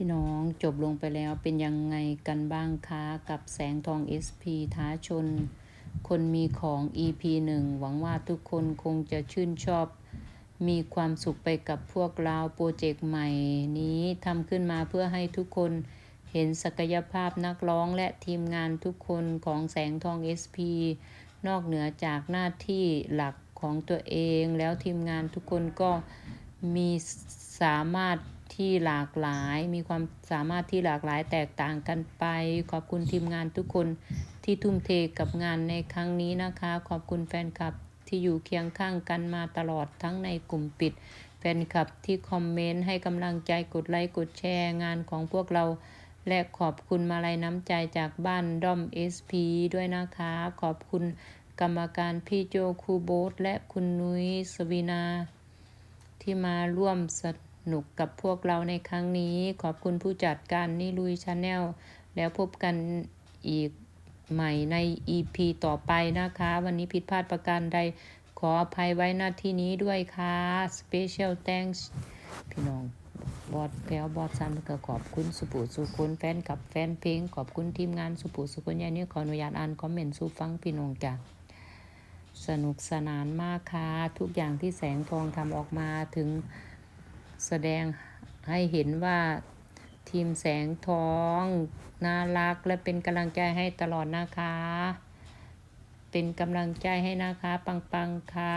พี่น้องจบลงไปแล้วเป็นยังไงกันบ้างคะ กับแสงทอง SP ท้าชน คนมีของ EP 1 หวังว่าทุกคนคงจะชื่นชอบ มีความสุขไปกับพวกเราโปรเจกต์ใหม่นี้ทำขึ้นมาเพื่อให้ทุกคนเห็นศักยภาพนักร้องและทีมงานทุกคนของแสงทอง SP นอกเหนือจากหน้าที่หลักของตัวเอง แล้วทีมงานทุกคนก็มีสามารถ ที่หลากหลาย มีความสามารถที่หลากหลายแตกต่างกันไป ขอบคุณทีมงานทุกคนที่ทุ่มเทกับงานในครั้งนี้นะคะ ขอบคุณแฟนคลับที่อยู่เคียงข้างกันมาตลอดทั้งในกลุ่มปิด แฟนคลับที่คอมเมนต์ให้กำลังใจกดไลค์กดแชร์งานของพวกเรา และขอบคุณมาลัยน้ำใจจากบ้านด้อม SP ด้วยนะคะ ขอบคุณกรรมการพี่โจคูโบทและคุณนุ้ยสวีนา ที่มาร่วมสัต นุกกับพวกเราในครั้งนี้ ขอบคุณผู้จัดการนิลุยชาแนลแล้วพบกันอีกใหม่ใน EP ต่อไปนะคะ วันนี้ผิดพลาดประการใดขออภัยไว้หน้าที่นี้ด้วยค่ะ Special thanks พี่น้องบอดแพลวบอดซันก็ขอบคุณสุปุสุคนแฟนกับแฟนเพลง ขอบคุณทีมงานสุปุสุคนยายนี้ขออนุญาตอ่านคอมเมนต์สู่ฟังพี่น้องจ้ะสนุกสนานมากค่ะ ทุกอย่างที่แสงทองทำออกมาถึง แสดงให้เห็นว่าทีมแสงทอง น่ารักและเป็นกำลังใจให้ตลอดนะคะ เป็นกำลังใจให้นะคะ ปังปังๆค่ะ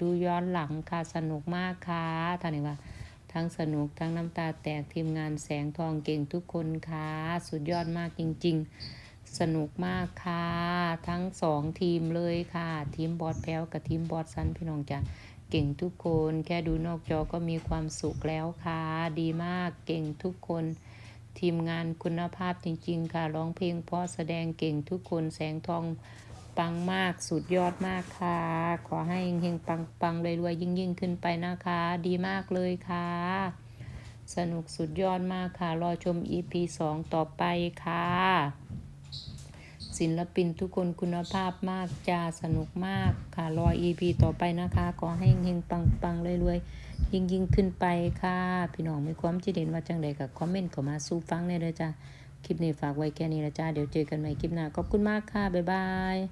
ดูย้อนหลังค่ะ สนุกมากค่ะท่านนี้ว่าทั้งสนุกทั้งน้ำตาแตกทีมงานแสงทองเก่งทุกคนค่ะ สุดยอดมากจริง ๆ สนุกมากค่ะ ทั้งสองทีมเลยค่ะ ทีมบอสแพลวกับทีมบอสซันพี่น้องจ้ะ เก่งทุกคนแค่ดูนอกจอก็มีความสุขแล้วค่ะ ดีมากเก่งทุกคน ทีมงานคุณภาพจริง ๆ ค่ะร้องเพลงเพราะแสดงเก่งทุกคนแสงทองปังมากสุดยอดมากค่ะ ขอให้เฮงๆปังๆรวยๆยิ่งๆขึ้นไปนะคะ ดีมากเลยค่ะ สนุกสุดยอดมากค่ะ รอชม EP 2 ต่อไปค่ะ ศิลปินทุกคนคุณภาพมากจ้าสนุกมากค่ะ รอ EP ต่อไปนะคะ ขอให้เฮงๆปังๆรวยๆยิ่งยิ่งๆขึ้นไปค่ะ พี่น้องมีความคิดเห็นว่าจังใดกับคอมเมนต์เข้ามาสู้ฟังได้เลยจ้าคลิปนี้ฝากไว้แค่นี้ละจ้าเดี๋ยวเจอกันใหม่คลิปหน้าขอบคุณมากค่ะ บ๊ายบาย